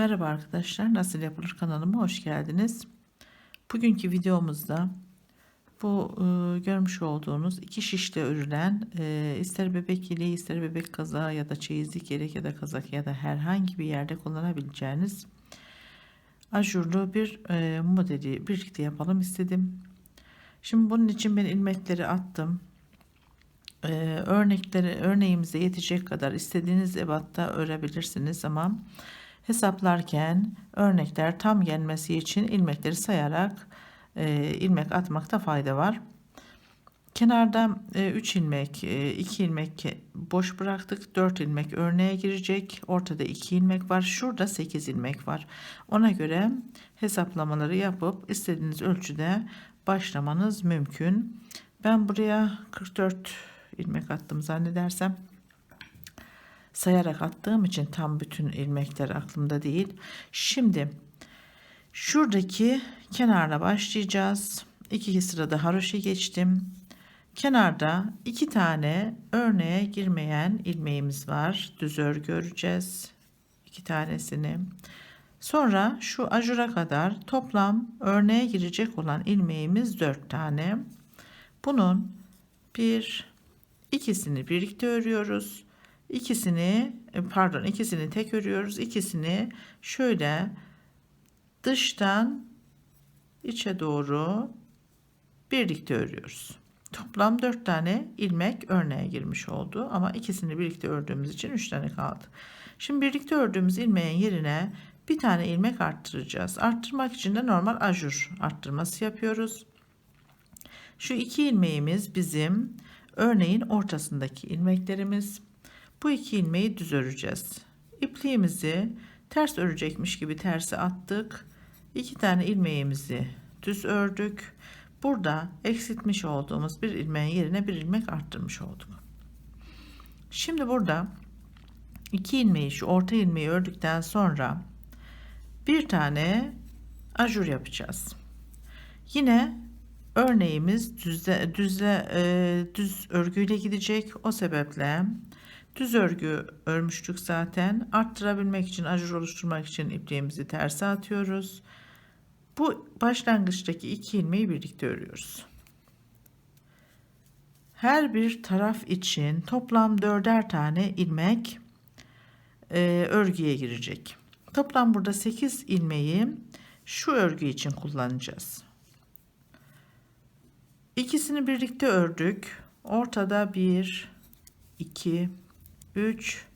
Merhaba arkadaşlar, Nasıl Yapılır kanalıma hoş geldiniz. Bugünkü videomuzda bu e, görmüş olduğunuz iki şişle örülen e, ister bebek yeleği ister bebek kazağı ya da çeyizlik yelek ya da kazak ya da herhangi bir yerde kullanabileceğiniz ajurlu bir e, modeli birlikte yapalım istedim. Şimdi bunun için ben ilmekleri attım. E, örnekleri örneğimize yetecek kadar istediğiniz ebatta örebilirsiniz ama hesaplarken örnekler tam gelmesi için ilmekleri sayarak e, ilmek atmakta fayda var. Kenarda 3 ilmek, 2 ilmek boş bıraktık. 4 ilmek örneğe girecek. Ortada 2 ilmek var. Şurada 8 ilmek var. Ona göre hesaplamaları yapıp istediğiniz ölçüde başlamanız mümkün. Ben buraya 44 ilmek attım zannedersem sayarak attığım için tam bütün ilmekler aklımda değil. Şimdi şuradaki kenarla başlayacağız. İki sırada haroşa geçtim. Kenarda iki tane örneğe girmeyen ilmeğimiz var. Düz örgü öreceğiz. iki tanesini. Sonra şu ajura kadar toplam örneğe girecek olan ilmeğimiz dört tane. Bunun bir ikisini birlikte örüyoruz. İkisini e, pardon ikisini tek örüyoruz. İkisini şöyle dıştan içe doğru birlikte örüyoruz. Toplam 4 tane ilmek örneğe girmiş oldu ama ikisini birlikte ördüğümüz için 3 tane kaldı. Şimdi birlikte ördüğümüz ilmeğin yerine bir tane ilmek arttıracağız. Arttırmak için de normal ajur arttırması yapıyoruz. Şu iki ilmeğimiz bizim örneğin ortasındaki ilmeklerimiz. Bu iki ilmeği düz öreceğiz. İpliğimizi ters örecekmiş gibi tersi attık. İki tane ilmeğimizi düz ördük. Burada eksiltmiş olduğumuz bir ilmeğin yerine bir ilmek arttırmış olduk. Şimdi burada iki ilmeği şu orta ilmeği ördükten sonra bir tane ajur yapacağız. Yine örneğimiz düzle, düzle, e, düz örgüyle gidecek. O sebeple Düz örgü örmüştük zaten. Arttırabilmek için, ajur oluşturmak için ipliğimizi terse atıyoruz. Bu başlangıçtaki iki ilmeği birlikte örüyoruz. Her bir taraf için toplam dörder tane ilmek e, örgüye girecek. Toplam burada 8 ilmeği şu örgü için kullanacağız. İkisini birlikte ördük. Ortada 1 2 3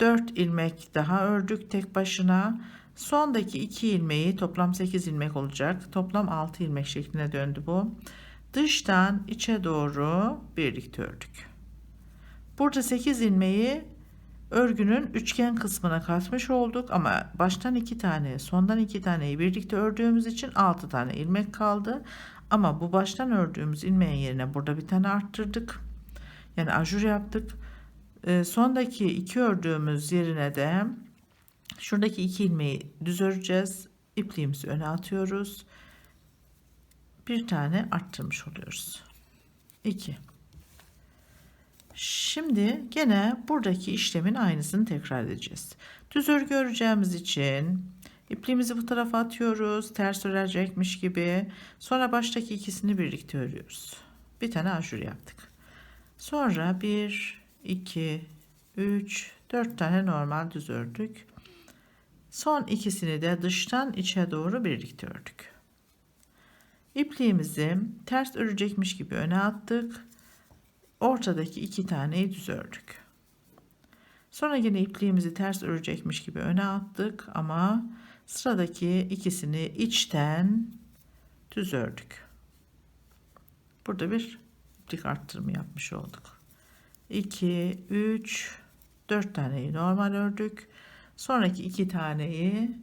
4 ilmek daha ördük tek başına. Sondaki 2 ilmeği toplam 8 ilmek olacak. Toplam 6 ilmek şekline döndü bu. Dıştan içe doğru birlikte ördük. Burada 8 ilmeği örgünün üçgen kısmına katmış olduk ama baştan 2 tane sondan 2 taneyi birlikte ördüğümüz için 6 tane ilmek kaldı. Ama bu baştan ördüğümüz ilmeğin yerine burada bir tane arttırdık. Yani ajur yaptık. E, sondaki iki ördüğümüz yerine de şuradaki iki ilmeği düz öreceğiz. İpliğimizi öne atıyoruz. Bir tane arttırmış oluyoruz. 2. Şimdi gene buradaki işlemin aynısını tekrar edeceğiz. Düz örgü öreceğimiz için ipliğimizi bu tarafa atıyoruz. Ters örecekmiş gibi. Sonra baştaki ikisini birlikte örüyoruz. Bir tane aşur yaptık. Sonra bir 2, 3, 4 tane normal düz ördük. Son ikisini de dıştan içe doğru birlikte ördük. İpliğimizi ters örecekmiş gibi öne attık. Ortadaki iki taneyi düz ördük. Sonra yine ipliğimizi ters örecekmiş gibi öne attık ama sıradaki ikisini içten düz ördük. Burada bir iplik arttırımı yapmış olduk. 2, 3, 4 taneyi normal ördük. Sonraki 2 taneyi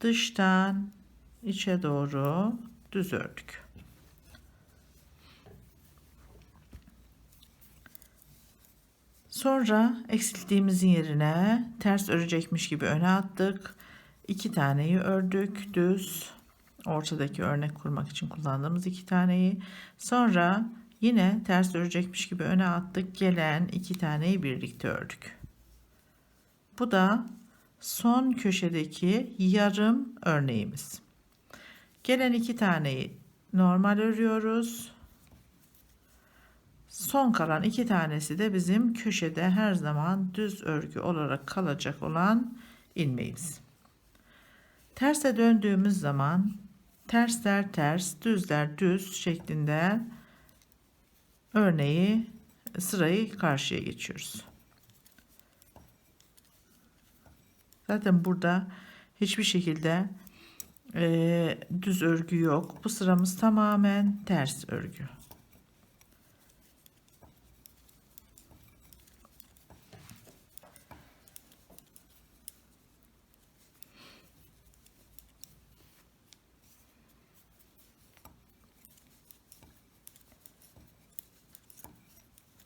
dıştan içe doğru düz ördük. Sonra eksilttiğimizin yerine ters örecekmiş gibi öne attık. 2 taneyi ördük düz. Ortadaki örnek kurmak için kullandığımız iki taneyi. Sonra Yine ters örecekmiş gibi öne attık. Gelen iki taneyi birlikte ördük. Bu da son köşedeki yarım örneğimiz. Gelen iki taneyi normal örüyoruz. Son kalan iki tanesi de bizim köşede her zaman düz örgü olarak kalacak olan ilmeğimiz. Terse döndüğümüz zaman tersler ters, düzler düz şeklinde örneği sırayı karşıya geçiyoruz. Zaten burada hiçbir şekilde e, düz örgü yok. Bu sıramız tamamen ters örgü.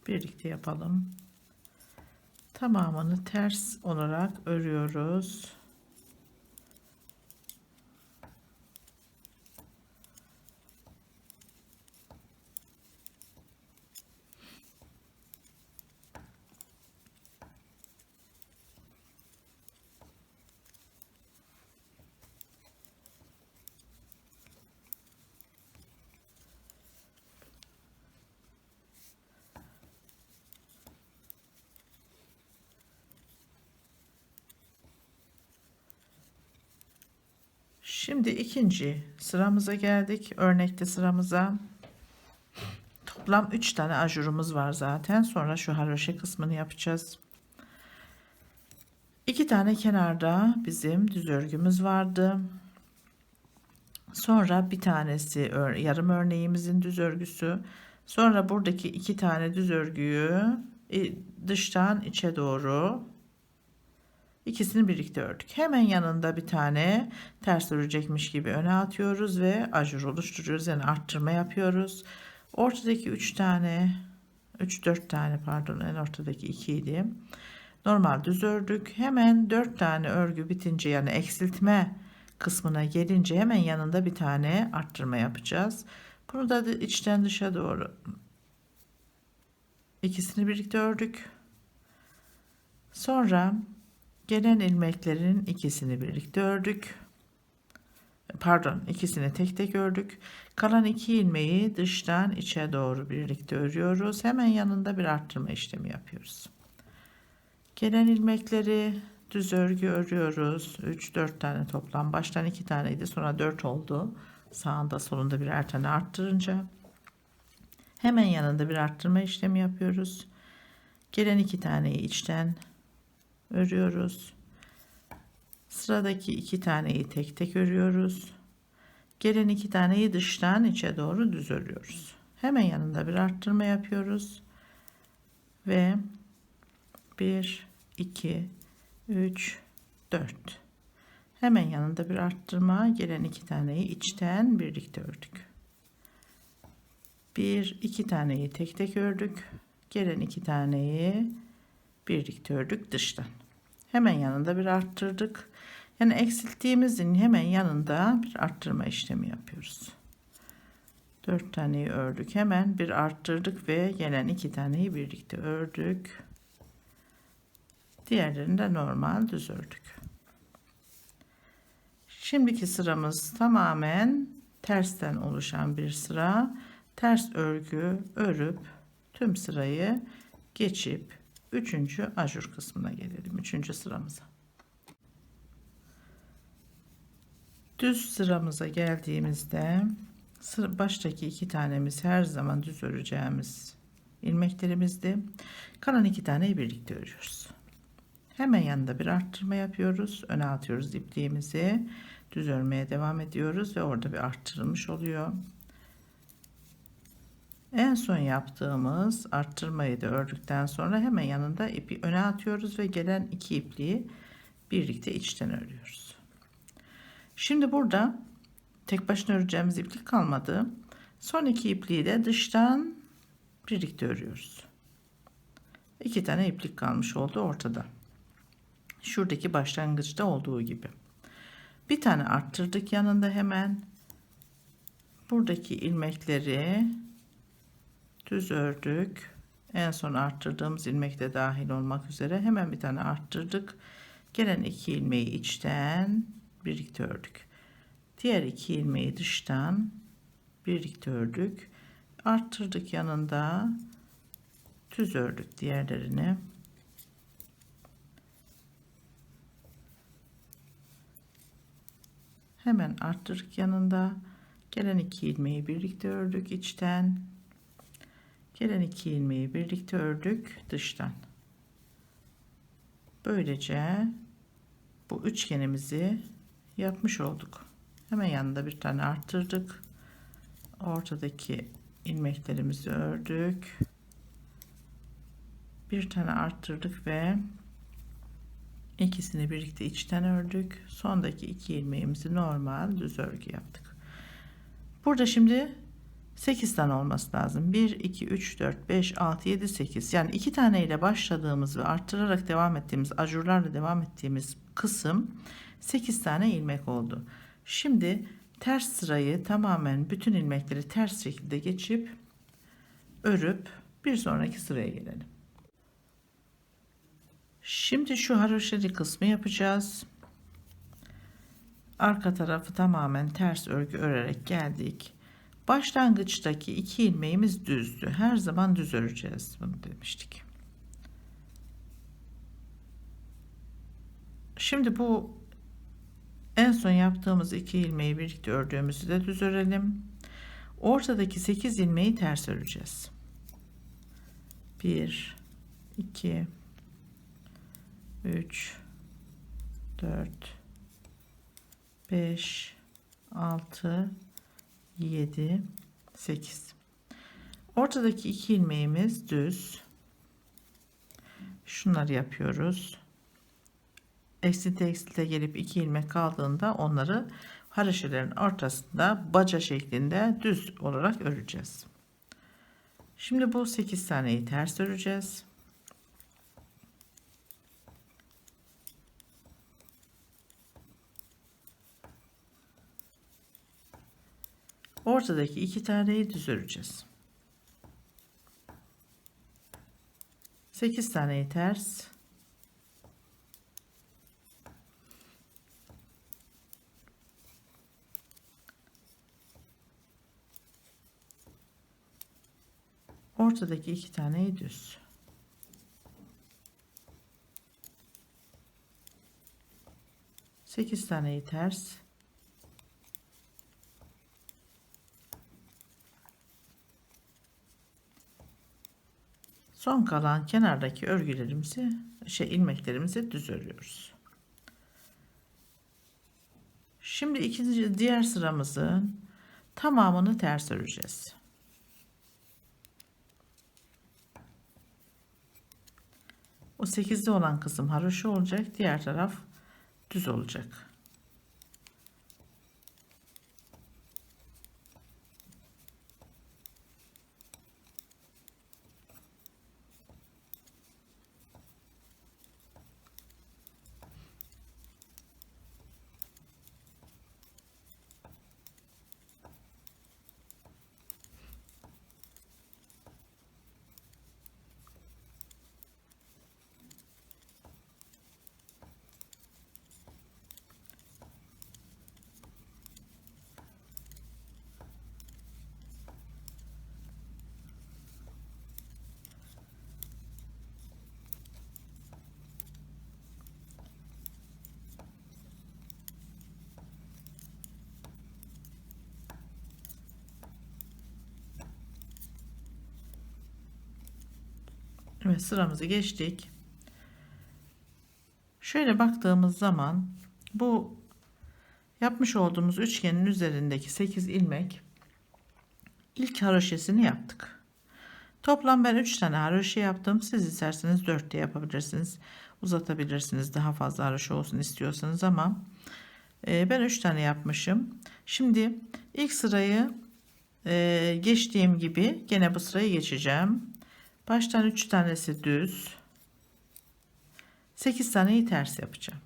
Birlikte yapalım. Tamamını ters olarak örüyoruz. Şimdi ikinci sıramıza geldik. Örnekte sıramıza. Toplam 3 tane ajurumuz var zaten. Sonra şu haroşe kısmını yapacağız. 2 tane kenarda bizim düz örgümüz vardı. Sonra bir tanesi yarım örneğimizin düz örgüsü. Sonra buradaki iki tane düz örgüyü e, dıştan içe doğru İkisini birlikte ördük. Hemen yanında bir tane ters örecekmiş gibi öne atıyoruz ve ajur oluşturuyoruz. Yani arttırma yapıyoruz. Ortadaki 3 tane 3-4 tane pardon en ortadaki 2 idi. Normal düz ördük. Hemen 4 tane örgü bitince yani eksiltme kısmına gelince hemen yanında bir tane arttırma yapacağız. Bunu da içten dışa doğru ikisini birlikte ördük. Sonra Gelen ilmeklerin ikisini birlikte ördük. Pardon ikisini tek tek ördük. Kalan iki ilmeği dıştan içe doğru birlikte örüyoruz. Hemen yanında bir arttırma işlemi yapıyoruz. Gelen ilmekleri düz örgü örüyoruz. 3-4 tane toplam. Baştan 2 taneydi sonra 4 oldu. Sağında solunda birer tane arttırınca. Hemen yanında bir arttırma işlemi yapıyoruz. Gelen iki taneyi içten örüyoruz. Sıradaki iki taneyi tek tek örüyoruz. Gelen iki taneyi dıştan içe doğru düz örüyoruz. Hemen yanında bir arttırma yapıyoruz. Ve 1, 2, 3, 4. Hemen yanında bir arttırma gelen iki taneyi içten birlikte ördük. Bir, iki taneyi tek tek ördük. Gelen iki taneyi birlikte ördük dıştan. Hemen yanında bir arttırdık. Yani eksilttiğimizin hemen yanında bir arttırma işlemi yapıyoruz. 4 taneyi ördük. Hemen bir arttırdık ve gelen iki taneyi birlikte ördük. Diğerlerini de normal düz ördük. Şimdiki sıramız tamamen tersten oluşan bir sıra. Ters örgü örüp tüm sırayı geçip Üçüncü ajur kısmına gelelim. Üçüncü sıramıza. Düz sıramıza geldiğimizde baştaki iki tanemiz her zaman düz öreceğimiz ilmeklerimizdi. Kalan iki taneyi birlikte örüyoruz. Hemen yanında bir arttırma yapıyoruz. Öne atıyoruz ipliğimizi. Düz örmeye devam ediyoruz ve orada bir arttırılmış oluyor. En son yaptığımız arttırmayı da ördükten sonra hemen yanında ipi öne atıyoruz ve gelen iki ipliği birlikte içten örüyoruz. Şimdi burada tek başına öreceğimiz iplik kalmadı. Son iki ipliği de dıştan birlikte örüyoruz. İki tane iplik kalmış oldu ortada. Şuradaki başlangıçta olduğu gibi. Bir tane arttırdık yanında hemen. Buradaki ilmekleri düz ördük. En son arttırdığımız ilmek de dahil olmak üzere hemen bir tane arttırdık. Gelen iki ilmeği içten birlikte ördük. Diğer iki ilmeği dıştan birlikte ördük. Arttırdık yanında. Düz ördük diğerlerini. Hemen arttırdık yanında. Gelen iki ilmeği birlikte ördük içten. Gelen iki ilmeği birlikte ördük dıştan. Böylece bu üçgenimizi yapmış olduk. Hemen yanında bir tane arttırdık. Ortadaki ilmeklerimizi ördük. Bir tane arttırdık ve ikisini birlikte içten ördük. Sondaki iki ilmeğimizi normal düz örgü yaptık. Burada şimdi 8 tane olması lazım. 1, 2, 3, 4, 5, 6, 7, 8. Yani 2 tane ile başladığımız ve arttırarak devam ettiğimiz, ajurlarla devam ettiğimiz kısım 8 tane ilmek oldu. Şimdi ters sırayı tamamen bütün ilmekleri ters şekilde geçip örüp bir sonraki sıraya gelelim. Şimdi şu haroşeli kısmı yapacağız. Arka tarafı tamamen ters örgü örerek geldik. Başlangıçtaki iki ilmeğimiz düzdü. Her zaman düz öreceğiz bunu demiştik. Şimdi bu en son yaptığımız iki ilmeği birlikte ördüğümüzü de düz örelim. Ortadaki 8 ilmeği ters öreceğiz. 1 2 3 4 5 6 7 8 ortadaki iki ilmeğimiz düz. Şunları yapıyoruz. Eksilte eksilte gelip iki ilmek kaldığında onları haroşelerin ortasında baca şeklinde düz olarak öreceğiz. Şimdi bu 8 taneyi ters öreceğiz Ortadaki iki taneyi düz öreceğiz. 8 taneyi ters. Ortadaki iki taneyi düz. Sekiz taneyi ters. Son kalan kenardaki örgülerimizi, şey ilmeklerimizi düz örüyoruz. Şimdi ikinci diğer sıramızın tamamını ters öreceğiz. O 8'de olan kısım haroşa olacak, diğer taraf düz olacak. Evet sıramızı geçtik. Şöyle baktığımız zaman bu yapmış olduğumuz üçgenin üzerindeki 8 ilmek ilk haroşesini yaptık. Toplam ben 3 tane haroşe yaptım. Siz isterseniz 4 de yapabilirsiniz. Uzatabilirsiniz daha fazla haroşe olsun istiyorsanız ama e, ben 3 tane yapmışım. Şimdi ilk sırayı e, geçtiğim gibi gene bu sırayı geçeceğim. Baştan 3 tanesi düz. 8 taneyi ters yapacağım.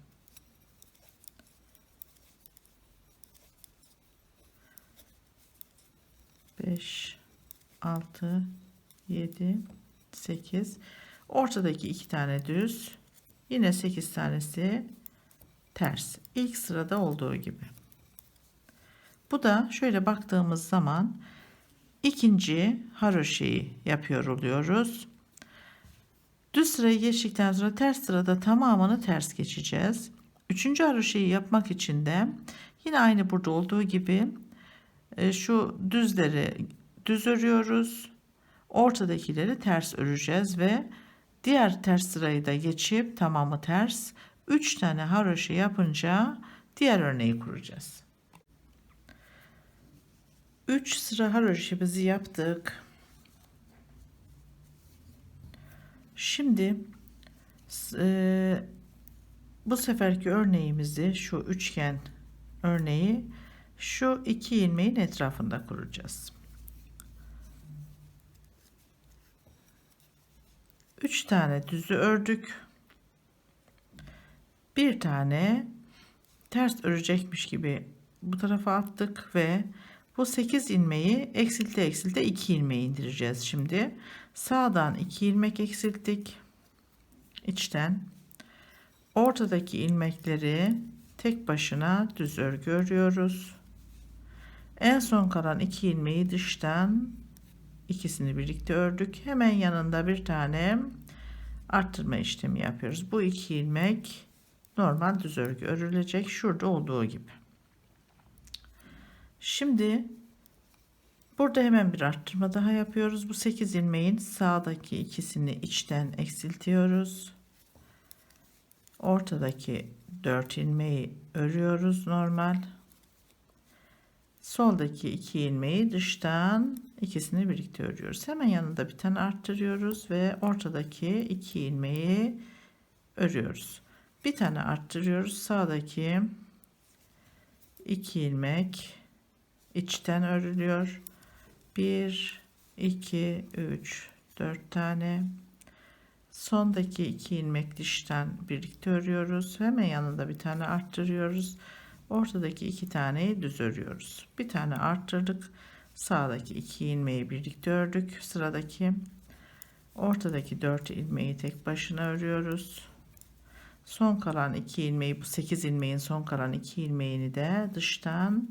Beş, altı, yedi, sekiz. Ortadaki iki tane düz. Yine sekiz tanesi ters. İlk sırada olduğu gibi. Bu da şöyle baktığımız zaman ikinci haroşeyi yapıyor oluyoruz. Düz sırayı geçtikten sonra ters sırada tamamını ters geçeceğiz. Üçüncü haroşeyi yapmak için de yine aynı burada olduğu gibi e, şu düzleri düz örüyoruz. Ortadakileri ters öreceğiz ve diğer ters sırayı da geçip tamamı ters 3 tane haroşa yapınca diğer örneği kuracağız. 3 sıra haroşamızı yaptık. Şimdi e, bu seferki örneğimizi şu üçgen örneği şu iki ilmeğin etrafında kuracağız. 3 tane düzü ördük. Bir tane ters örecekmiş gibi bu tarafa attık ve bu 8 ilmeği eksilte eksilte 2 ilmeği indireceğiz şimdi. Sağdan 2 ilmek eksilttik. içten ortadaki ilmekleri tek başına düz örgü örüyoruz. En son kalan 2 ilmeği dıştan ikisini birlikte ördük. Hemen yanında bir tane arttırma işlemi yapıyoruz. Bu iki ilmek normal düz örgü örülecek. Şurada olduğu gibi. Şimdi burada hemen bir arttırma daha yapıyoruz. Bu 8 ilmeğin sağdaki ikisini içten eksiltiyoruz. Ortadaki 4 ilmeği örüyoruz normal. Soldaki 2 ilmeği dıştan ikisini birlikte örüyoruz. Hemen yanında bir tane arttırıyoruz ve ortadaki 2 ilmeği örüyoruz. Bir tane arttırıyoruz. Sağdaki 2 ilmek içten örülüyor. 1 2 3 4 tane sondaki 2 ilmek dıştan birlikte örüyoruz. Hemen yanında bir tane arttırıyoruz. Ortadaki iki taneyi düz örüyoruz. Bir tane arttırdık. Sağdaki iki ilmeği birlikte ördük. Sıradaki ortadaki dört ilmeği tek başına örüyoruz. Son kalan iki ilmeği bu sekiz ilmeğin son kalan iki ilmeğini de dıştan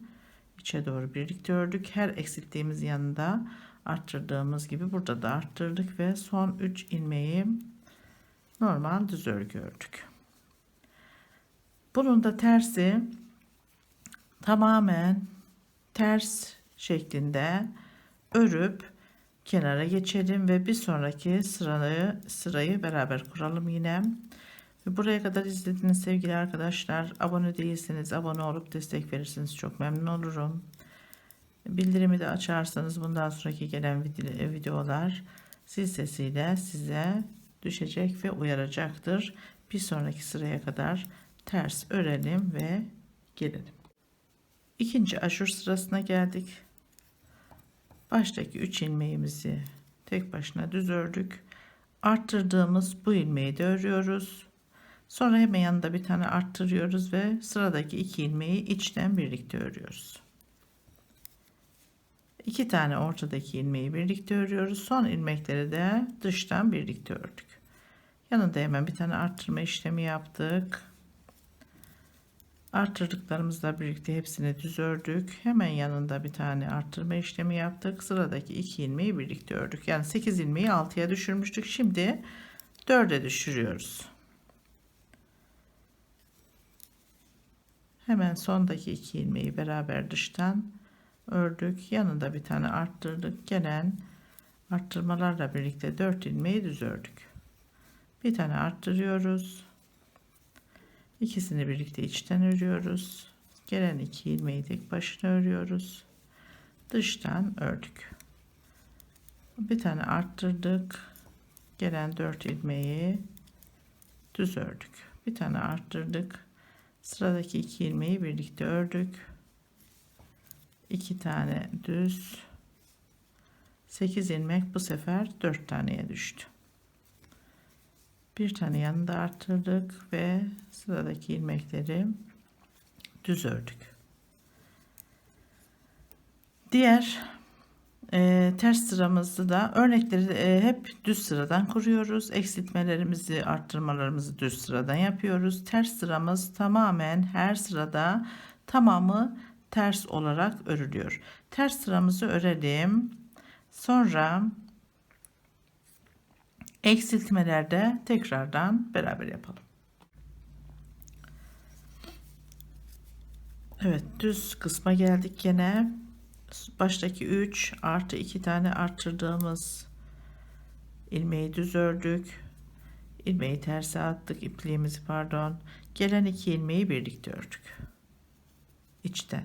içe doğru birlikte ördük. Her eksilttiğimiz yanında arttırdığımız gibi burada da arttırdık ve son 3 ilmeği normal düz örgü ördük. Bunun da tersi tamamen ters şeklinde örüp kenara geçelim ve bir sonraki sırayı sırayı beraber kuralım yine. Ve buraya kadar izlediğiniz sevgili arkadaşlar abone değilseniz abone olup destek verirseniz çok memnun olurum. Bildirimi de açarsanız bundan sonraki gelen videolar zil sesiyle size düşecek ve uyaracaktır. Bir sonraki sıraya kadar ters örelim ve gelelim. İkinci aşur sırasına geldik. Baştaki 3 ilmeğimizi tek başına düz ördük. Arttırdığımız bu ilmeği de örüyoruz. Sonra hemen yanında bir tane arttırıyoruz ve sıradaki iki ilmeği içten birlikte örüyoruz. İki tane ortadaki ilmeği birlikte örüyoruz. Son ilmekleri de dıştan birlikte ördük. Yanında hemen bir tane arttırma işlemi yaptık. Arttırdıklarımızla birlikte hepsini düz ördük. Hemen yanında bir tane arttırma işlemi yaptık. Sıradaki iki ilmeği birlikte ördük. Yani 8 ilmeği 6'ya düşürmüştük. Şimdi 4'e düşürüyoruz. Hemen sondaki iki ilmeği beraber dıştan ördük. Yanında bir tane arttırdık. Gelen arttırmalarla birlikte 4 ilmeği düz ördük. Bir tane arttırıyoruz. İkisini birlikte içten örüyoruz. Gelen iki ilmeği tek başına örüyoruz. Dıştan ördük. Bir tane arttırdık. Gelen dört ilmeği düz ördük. Bir tane arttırdık. Sıradaki iki ilmeği birlikte ördük. İki tane düz. 8 ilmek bu sefer 4 taneye düştü bir tane yanında arttırdık ve sıradaki ilmekleri düz ördük. Diğer e, ters sıramızı da örnekleri e, hep düz sıradan kuruyoruz. Eksiltmelerimizi, arttırmalarımızı düz sıradan yapıyoruz. Ters sıramız tamamen her sırada tamamı ters olarak örülüyor. Ters sıramızı örelim. Sonra eksiltmelerde tekrardan beraber yapalım. Evet düz kısma geldik gene. Baştaki 3 artı 2 tane arttırdığımız ilmeği düz ördük. ilmeği terse attık ipliğimizi pardon. Gelen iki ilmeği birlikte ördük. İçten.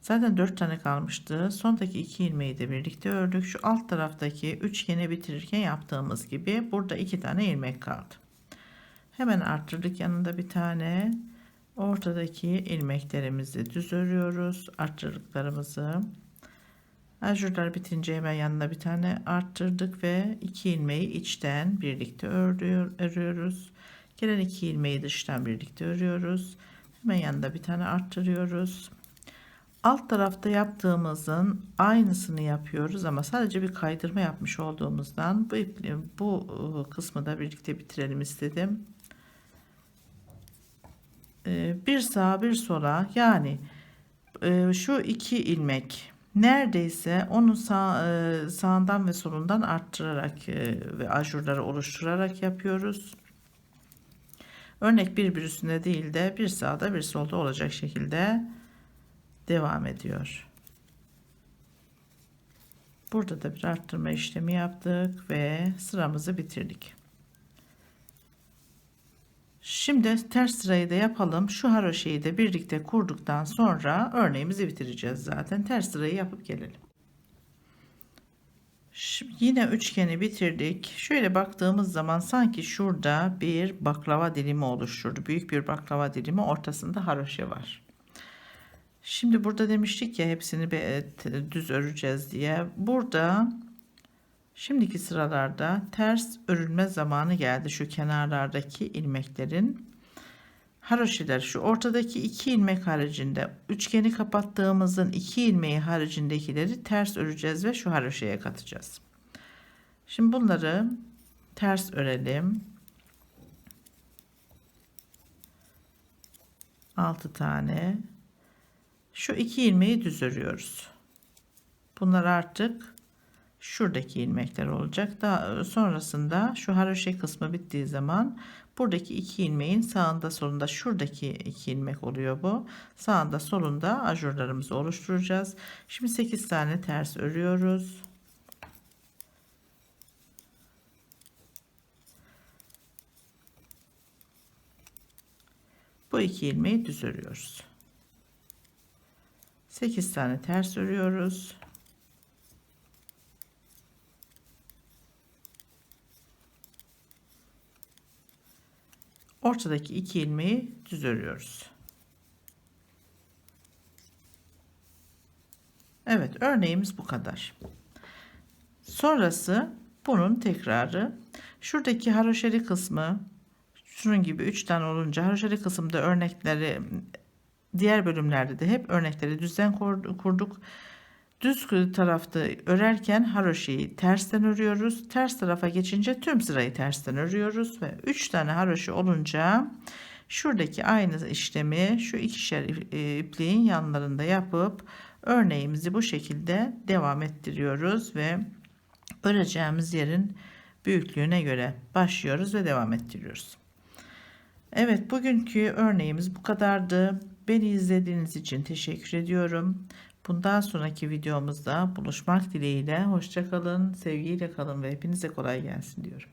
Zaten 4 tane kalmıştı. Sondaki iki ilmeği de birlikte ördük. Şu alt taraftaki üçgeni bitirirken yaptığımız gibi burada iki tane ilmek kaldı. Hemen arttırdık yanında bir tane. Ortadaki ilmeklerimizi düz örüyoruz. Arttırdıklarımızı. Ajurlar bitince hemen yanına bir tane arttırdık ve iki ilmeği içten birlikte örüyor, örüyoruz. Gelen iki ilmeği dıştan birlikte örüyoruz. Hemen yanında bir tane arttırıyoruz. Alt tarafta yaptığımızın aynısını yapıyoruz ama sadece bir kaydırma yapmış olduğumuzdan bu bu ıı, kısmı da birlikte bitirelim istedim. Ee, bir sağa bir sola yani e, şu iki ilmek neredeyse onun sağ, e, sağından ve solundan arttırarak e, ve ajurları oluşturarak yapıyoruz. Örnek bir bir üstünde değil de bir sağda bir solda olacak şekilde devam ediyor. Burada da bir arttırma işlemi yaptık ve sıramızı bitirdik. Şimdi ters sırayı da yapalım. Şu haroşeyi de birlikte kurduktan sonra örneğimizi bitireceğiz zaten. Ters sırayı yapıp gelelim. Şimdi yine üçgeni bitirdik. Şöyle baktığımız zaman sanki şurada bir baklava dilimi oluşturdu. Büyük bir baklava dilimi ortasında haroşe var. Şimdi burada demiştik ya hepsini düz öreceğiz diye. Burada Şimdiki sıralarda ters örülme zamanı geldi şu kenarlardaki ilmeklerin. Haroşiler şu ortadaki iki ilmek haricinde üçgeni kapattığımızın iki ilmeği haricindekileri ters öreceğiz ve şu haroşeye katacağız. Şimdi bunları ters örelim. 6 tane. Şu iki ilmeği düz örüyoruz. Bunlar artık şuradaki ilmekler olacak. Daha sonrasında şu haroşe kısmı bittiği zaman buradaki iki ilmeğin sağında solunda şuradaki iki ilmek oluyor bu. Sağında solunda ajurlarımızı oluşturacağız. Şimdi 8 tane ters örüyoruz. Bu iki ilmeği düz örüyoruz. 8 tane ters örüyoruz. Ortadaki iki ilmeği düz örüyoruz. Evet örneğimiz bu kadar. Sonrası bunun tekrarı. Şuradaki haroşeli kısmı şunun gibi 3 tane olunca haroşeli kısımda örnekleri diğer bölümlerde de hep örnekleri düzen kurduk. Düz tarafta örerken haroşeyi tersten örüyoruz. Ters tarafa geçince tüm sırayı tersten örüyoruz ve 3 tane haroşi olunca şuradaki aynı işlemi şu ikişer e, ipliğin yanlarında yapıp örneğimizi bu şekilde devam ettiriyoruz ve öreceğimiz yerin büyüklüğüne göre başlıyoruz ve devam ettiriyoruz. Evet bugünkü örneğimiz bu kadardı. Beni izlediğiniz için teşekkür ediyorum. Bundan sonraki videomuzda buluşmak dileğiyle. Hoşçakalın, sevgiyle kalın ve hepinize kolay gelsin diyorum.